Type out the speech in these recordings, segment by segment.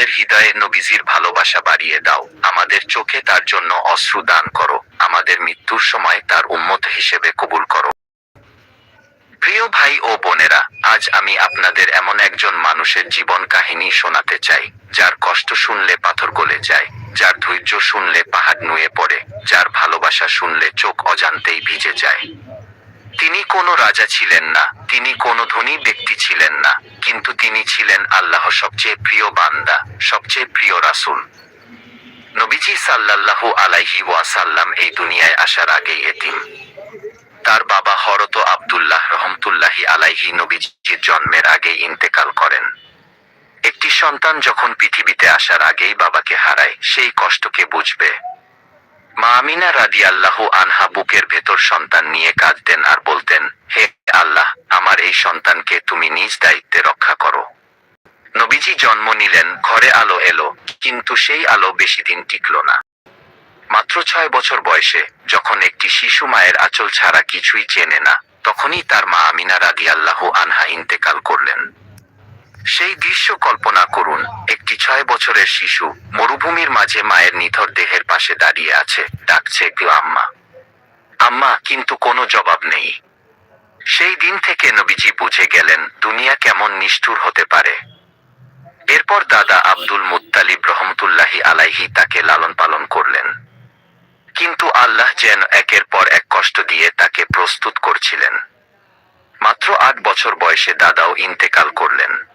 আমাদের হৃদয়ে নবীজির ভালোবাসা বাড়িয়ে দাও। আমাদের চোখে তার জন্য অশ্রু দান করো। আমাদের মৃত্যুর সময় তার উম্মত হিসেবে কবুল করো। প্রিয় ভাই ও বোনেরা, আজ আমি আপনাদের এমন একজন মানুষের জীবন কাহিনী শোনাতে চাই, যার কষ্ট শুনলে পাথর গলে যায়, যার ধৈর্য শুনলে পাহাড় নুয়ে পড়ে, যার ভালোবাসা শুনলে চোখ অজান্তেই ভিজে যায়। তিনি কোনো রাজা ছিলেন না, তিনি কোনো ধনী ব্যক্তি ছিলেন না, কিন্তু তিনি ছিলেন আল্লাহ সবচেয়ে প্রিয় বান্দা, সবচেয়ে প্রিয় রাসুল। নবীজি সাল্লাল্লাহু আলাইহি ওয়াসাল্লাম এই দুনিয়ায় আসার আগেই এতিম। তার বাবা হরত আব্দুল্লাহ রহমতুল্লাহি আলাইহি নবীজির জন্মের আগেই ইন্তেকাল করেন। একটি সন্তান যখন পৃথিবীতে আসার আগেই বাবাকে হারায়, সেই কষ্টকে বুঝবে। মা আমিনা রাদি আল্লাহ আনহা বুকের ভেতর সন্তান নিয়ে কাঁদতেন আর বলতেন, হে আল্লাহ, আমার এই সন্তানকে তুমি নিজ দায়িত্বে রক্ষা করো। নবীজি জন্ম নিলেন, ঘরে আলো এলো, কিন্তু সেই আলো বেশি দিন টিকল না। মাত্র ছয় বছর বয়সে যখন একটি শিশু মায়ের আঁচল ছাড়া কিছুই চেনে না, তখনই তার মা আমিনা রাদি আল্লাহ আনহা ইন্তেকাল করলেন। সেই দৃশ্য কল্পনা করুন, একটি ছয় বছরের শিশু মরুভূমির মাঝে মায়ের নিথর দেহের পাশে দাঁড়িয়ে আছে, ডাকছে আম্মা। আম্মা, কিন্তু কোনো জবাব নেই। সেই দিন থেকে নবীজি বুঝে গেলেন, দুনিয়া কেমন নিষ্ঠুর হতে পারে। এরপর দাদা আব্দুল মুত্তালিব রহমতুল্লাহি আলাইহি তাকে লালন পালন করলেন। কিন্তু আল্লাহ যেন একের পর এক কষ্ট দিয়ে তাকে প্রস্তুত করছিলেন। মাত্র আট বছর বয়সে দাদাও ইন্তেকাল করলেন।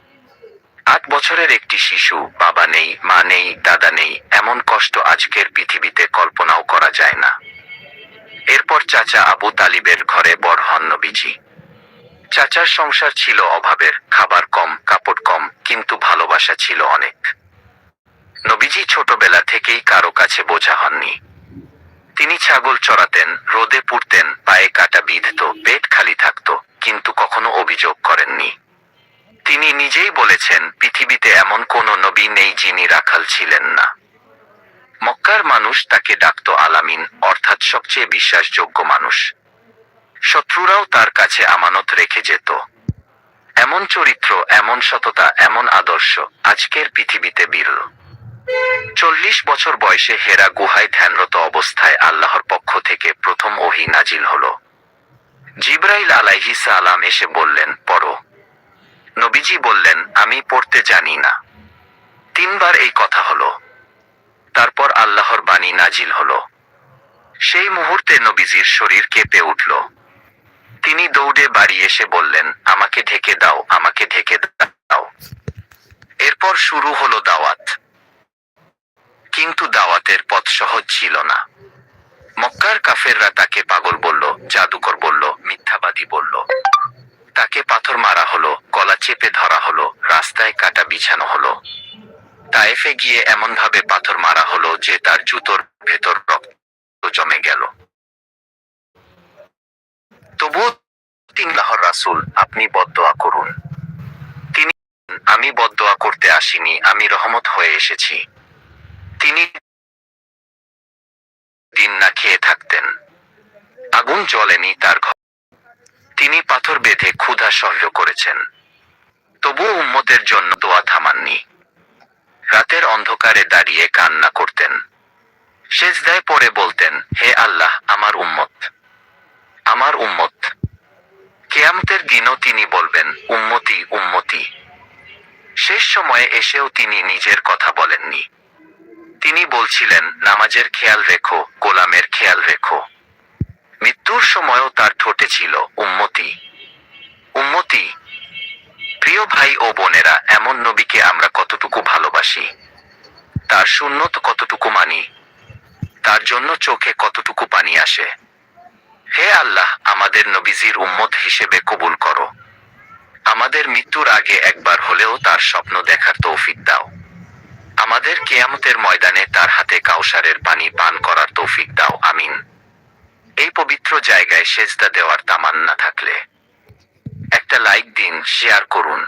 আট বছরের একটি শিশু, বাবা নেই, মা নেই, দাদা নেই, এমন কষ্ট আজকের পৃথিবীতে কল্পনাও করা যায় না। এরপর চাচা আবু তালিবের ঘরে বড় হন নবীজি। চাচার সংসার ছিল অভাবের, খাবার কম, কাপড় কম, কিন্তু ভালোবাসা ছিল অনেক। নবীজি ছোটবেলা থেকেই কারও কাছে বোঝা হননি। তিনি ছাগল চড়াতেন, রোদে পুড়তেন, পায়ে কাটা বিঁধত, পেট খালি থাকত, কিন্তু কখনো অভিযোগ করেননি। তিনি নিজেই বলেছেন, পৃথিবীতে এমন কোনো নবী নেই যিনি রাখাল ছিলেন না। মক্কার মানুষ তাকে ডাকত আলামিন, অর্থাৎ সবচেয়ে বিশ্বাসযোগ্য মানুষ। শত্রুরাও তার কাছে আমানত রেখে যেত। এমন চরিত্র, এমন সততা, এমন আদর্শ আজকের পৃথিবীতে বিরল। চল্লিশ বছর বয়সে হেরা গুহায় ধ্যানরত অবস্থায় আল্লাহর পক্ষ থেকে প্রথম ওহি নাজিল হলো। জিব্রাইল আলাইহি সালাম এসে বললেন, পড়ো। নবীজি বললেন, আমি পড়তে জানি না। তিনবার এই কথা হলো। তারপর আল্লাহর বাণী নাজিল হলো। সেই মুহূর্তে নবীজির শরীর কেঁপে উঠল। তিনি দৌড়ে বাড়ি এসে বললেন, আমাকে ঢেকে দাও, আমাকে ঢেকে দাও। এরপর শুরু হলো দাওয়াত। কিন্তু দাওয়াতের পথ সহজ ছিল না। মক্কার কাফেররা তাকে পাগল বলল, জাদুকর বলল, মিথ্যাবাদী বলল। তাকে পাথর মারা হলো, গলা চেপে ধরা হলো, রাস্তায় কাটা বিছানো হলো। তায়েফে গিয়ে এমন ভাবে পাথর মারা হলো যে তার জুতোর ভেতর রক্ত জমে গেল। তবুও তিন লাহর রাসুল, আপনি বদদোয়া করুন। তিনি, আমি বদদোয়া করতে আসিনি, আমি রহমত হয়ে এসেছি। তিনি দিন না খেয়ে থাকতেন। আগুন জ্বলেনি তার ঘর। তিনি পাথর বেঁধে ক্ষুধা সহ্য করেছেন। তবুও উম্মতের জন্য দোয়া থামাননি। রাতের অন্ধকারে দাঁড়িয়ে কান্না করতেন। সেজদায় পরে বলতেন, হে আল্লাহ, আমার উম্মত। আমার উম্মত। কেয়ামতের দিনও তিনি বলবেন, উম্মতি উম্মতি। শেষ সময়ে এসেও তিনি নিজের কথা বলেননি। তিনি বলছিলেন, নামাজের খেয়াল রেখো, গোলামের খেয়াল রেখো। মৃত্যুর সময়ও তার ঠোঁটে ছিল উম্মতি। উম্মতি, প্রিয় ভাই ও বোনেরা, এমন নবীকে আমরা কতটুকু ভালোবাসি? তার শূন্যত কতটুকু মানি? তার জন্য চোখে কতটুকু পানি আসে? হে আল্লাহ, আমাদের নবীজির উম্মত হিসেবে কবুল করো। আমাদের মৃত্যুর আগে একবার হলেও তার স্বপ্ন দেখার তৌফিক দাও। আমাদের কেয়ামতের ময়দানে তার হাতে কাউসারের পানি পান করার তৌফিক দাও, আমিন। এই পবিত্র জায়গায় সেজদা দেওয়ার তামান্না থাকলে। একটা লাইক দিন, শেয়ার করুন।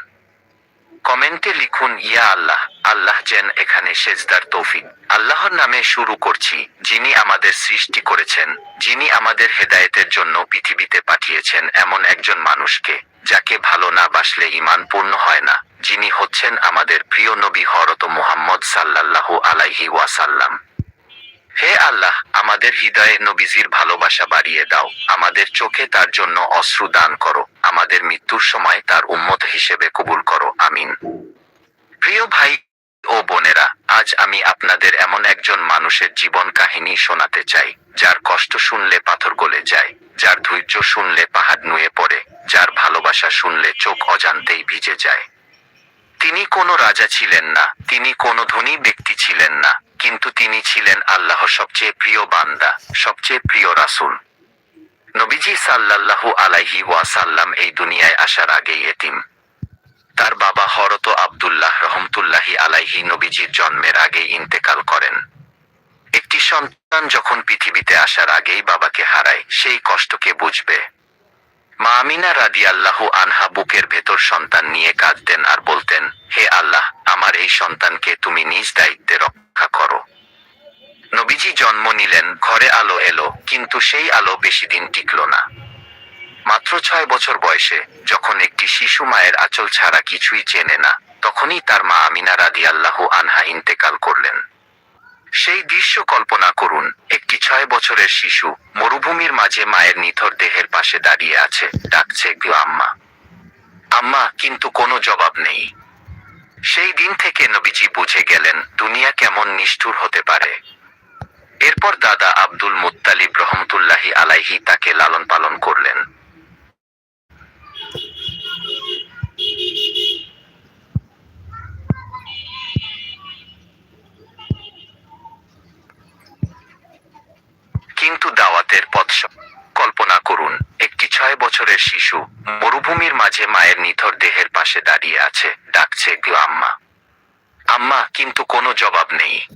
কমেন্টে লিখুন, ইয়া আল্লাহ আল্লাহ যেন এখানে সেজদার তৌফিক। আল্লাহর নামে শুরু করছি, যিনি আমাদের সৃষ্টি করেছেন, যিনি আমাদের হেদায়েতের জন্য পৃথিবীতে পাঠিয়েছেন এমন একজন মানুষকে, যাকে ভালো না বাসলে ইমান পূর্ণ হয় না, যিনি হচ্ছেন আমাদের প্রিয় নবী হরত মুহাম্মদ সাল্লাল্লাহু আলাইহি ওয়াসাল্লাম। হে আল্লাহ, আমাদের হৃদয়ে নবীজির ভালোবাসা বাড়িয়ে দাও। আমাদের চোখে তার জন্য অশ্রু দান করো। আমাদের মৃত্যুর সময় তার উম্মত হিসেবে কবুল করো। আমিন। প্রিয় ভাই ও বোনেরা, আজ আমি আপনাদের এমন একজন মানুষের জীবন কাহিনী শোনাতে চাই, যার কষ্ট শুনলে পাথর গলে যায়, যার ধৈর্য শুনলে পাহাড় নুয়ে পড়ে, যার ভালোবাসা শুনলে চোখ অজান্তেই ভিজে যায়। তিনি কোনো রাজা ছিলেন না, তিনি কোনো ধনী ব্যক্তি ছিলেন না। কিন্তু তিনি ছিলেন আল্লাহর সবচেয়ে প্রিয় বান্দা, সবচেয়ে প্রিয় রাসুল। নবীজি সাল্লাল্লাহু আলাইহি ওয়াসাল্লাম এই দুনিয়ায় আসার আগেই এতিম। তার বাবা হরত আব্দুল্লাহ রহমতুল্লাহি আলাইহি নবীজির জন্মের আগেই ইন্তেকাল করেন। একটি সন্তান যখন পৃথিবীতে আসার আগেই বাবাকে হারায়, সেই কষ্টকে বুঝবে? মা আমিনা রাদি আল্লাহ আনহা বুকের ভেতর সন্তান নিয়ে কাঁদতেন আর বলতেন, হে আল্লাহ আমার এই সন্তানকে তুমি নিজ দায়িত্বে রক্ষা করো। নবীজি জন্ম নিলেন, ঘরে আলো এলো, কিন্তু সেই আলো বেশি দিন টিকল না। মাত্র ছয় বছর বয়সে যখন একটি শিশু মায়ের আঁচল ছাড়া কিছুই চেনে না, তখনই তার মা আমিনা রাদি আল্লাহু আনহা ইন্তেকাল করলেন। সেই দৃশ্য কল্পনা করুন, একটি ছয় বছরের শিশু মরুভূমির মাঝে মায়ের নিথর দেহের পাশে দাঁড়িয়ে আছে, ডাকছে আম্মা। আম্মা, কিন্তু কোনো জবাব নেই। সেই দিন থেকে নবীজি বুঝে গেলেন, দুনিয়া কেমন নিষ্ঠুর হতে পারে। এরপর দাদা আব্দুল মুত্তালিব রহমতুল্লাহি আলাইহি তাকে লালন পালন করলেন কিন্তু দাওয়াতের পথ স- কল্পনা করুন একটি ছয় বছরের শিশু মরুভূমির মাঝে মায়ের নিথর দেহের পাশে দাঁড়িয়ে আছে, ডাকছে গো আম্মা। আম্মা, কিন্তু কোনো জবাব নেই।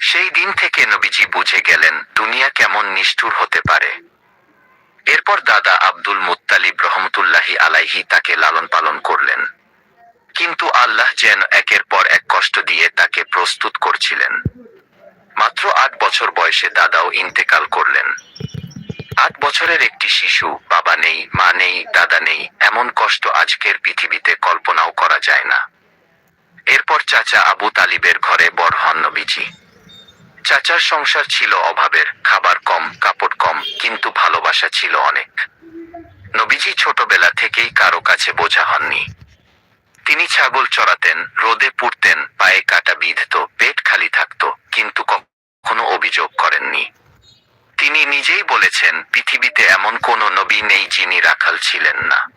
সেই দিন থেকে নবীজি বুঝে গেলেন, দুনিয়া কেমন নিষ্ঠুর হতে পারে। এরপর দাদা আব্দুল মুত্তালিব রহমতুল্লাহি আলাইহি তাকে লালন পালন করলেন। কিন্তু আল্লাহ যেন একের পর এক কষ্ট দিয়ে তাকে প্রস্তুত করছিলেন। মাত্র আট বছর বয়সে দাদাও ইন্তেকাল করলেন। আট বছরের একটি শিশু, বাবা নেই, মা নেই, দাদা নেই, এমন কষ্ট আজকের পৃথিবীতে কল্পনাও করা যায় না। এরপর চাচা আবু তালিবের ঘরে বড় হন নবীজি। চাচার সংসার ছিল অভাবের, খাবার কম, কাপড় কম, কিন্তু ভালোবাসা ছিল অনেক। নবীজি ছোটবেলা থেকেই কারও কাছে বোঝা হননি। তিনি ছাগল চড়াতেন, রোদে পুড়তেন, পায়ে কাটা বিঁধত, পেট খালি থাকত, কিন্তু কখনো অভিযোগ করেননি। তিনি নিজেই বলেছেন, পৃথিবীতে এমন কোনো নবী নেই যিনি রাখাল ছিলেন না।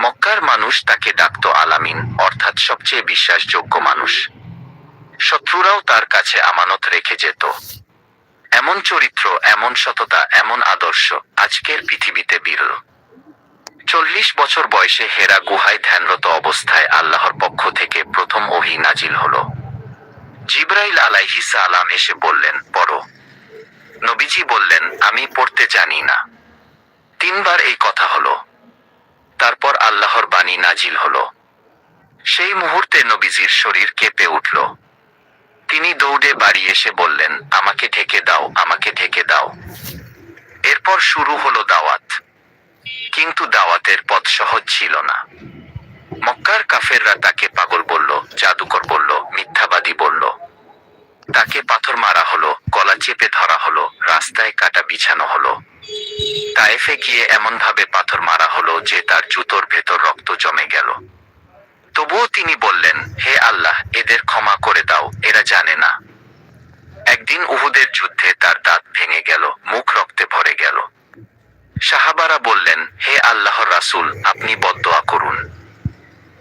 মক্কার মানুষ তাকে ডাকত আলামিন, অর্থাৎ সবচেয়ে বিশ্বাসযোগ্য মানুষ। শত্রুরাও তার কাছে আমানত রেখে যেত। এমন চরিত্র, এমন সততা, এমন আদর্শ আজকের পৃথিবীতে বিরল। চল্লিশ বছর বয়সে হেরা গুহায় ধ্যানরত অবস্থায় আল্লাহর পক্ষ থেকে প্রথম ওহি নাজিল হল। জিব্রাইল আলাইহি সালাম এসে বললেন, পড়ো। নবীজি বললেন, আমি পড়তে জানি না। তিনবার এই কথা হলো। তারপর আল্লাহর বাণী নাজিল হলো। সেই মুহূর্তে নবীজির শরীর কেঁপে উঠল। তিনি দৌড়ে বাড়ি এসে বললেন, আমাকে ঢেকে দাও, আমাকে ঢেকে দাও। এরপর শুরু হলো দাওয়াত। কিন্তু দাওয়াতের পথ সহজ ছিল না। মক্কার কাফেররা তাকে পাগল বলল, জাদুকর বলল, মিথ্যাবাদী বলল। তাকে পাথর মারা হলো, গলা চেপে ধরা হলো, রাস্তায় কাটা বিছানো হলো। তায়েফে গিয়ে এমন ভাবে পাথর মারা হলো যে তার জুতোর ভেতর রক্ত জমে গেল। তবুও তিনি বললেন, হে আল্লাহ, এদের ক্ষমা করে দাও, এরা জানে না। একদিন উহুদের যুদ্ধে তার দাঁত ভেঙে গেল, মুখ রক্তে ভরে গেল। সাহাবারা বললেন, হে আল্লাহর রাসূল, আপনি বদদোয়া করুন।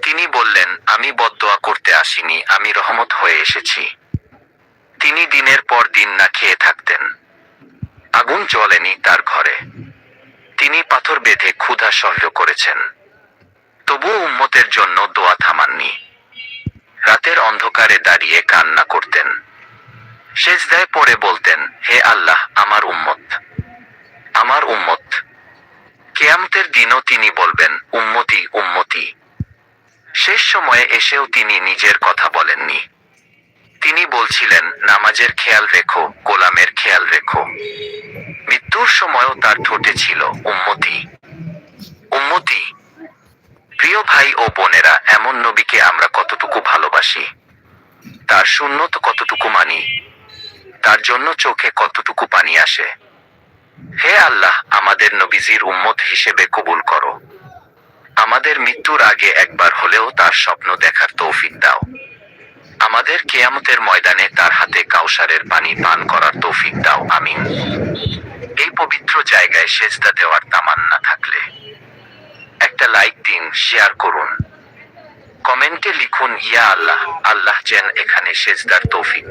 তিনি বললেন, আমি বদদোয়া করতে আসিনি, আমি রহমত হয়ে এসেছি। তিনি দিনের পর দিন না খেয়ে থাকতেন। আগুন জ্বলেনি তার ঘরে। তিনি পাথর বেঁধে ক্ষুধা সহ্য করেছেন। তবুও উম্মতের জন্য দোয়া থামাননি। রাতের অন্ধকারে দাঁড়িয়ে কান্না করতেন। সেজদায় পড়ে বলতেন, হে আল্লাহ, আমার উম্মত। আমার উম্মত। কেয়ামতের দিনও তিনি বলবেন, উম্মতি উম্মতি। শেষ সময়ে এসেও তিনি নিজের কথা বলেননি। তিনি বলছিলেন, নামাজের খেয়াল রেখো, গোলামের খেয়াল রেখো। মৃত্যুর সময়ও তার ঠোঁটে ছিল উম্মতি। উম্মতি, প্রিয় ভাই ও বোনেরা, এমন নবীকে আমরা কতটুকু ভালোবাসি? তার শূন্যত কতটুকু মানি? তার জন্য চোখে কতটুকু পানি আসে? হে আল্লাহ, আমাদের নবীজির উম্মত হিসেবে কবুল করো। আমাদের মৃত্যুর আগে একবার হলেও তার স্বপ্ন দেখার তৌফিক দাও। আমাদের কেয়ামতের ময়দানে তার হাতে কাউসারের পানি পান করার তৌফিক দাও, আমিন। এই পবিত্র জায়গায় সেজদা দেওয়ার তামান না থাকলে একটা লাইক দিন, শেয়ার করুন। কমেন্টে লিখুন, ইয়া আল্লাহ আল্লাহ যেন এখানে সেজদার তৌফিক।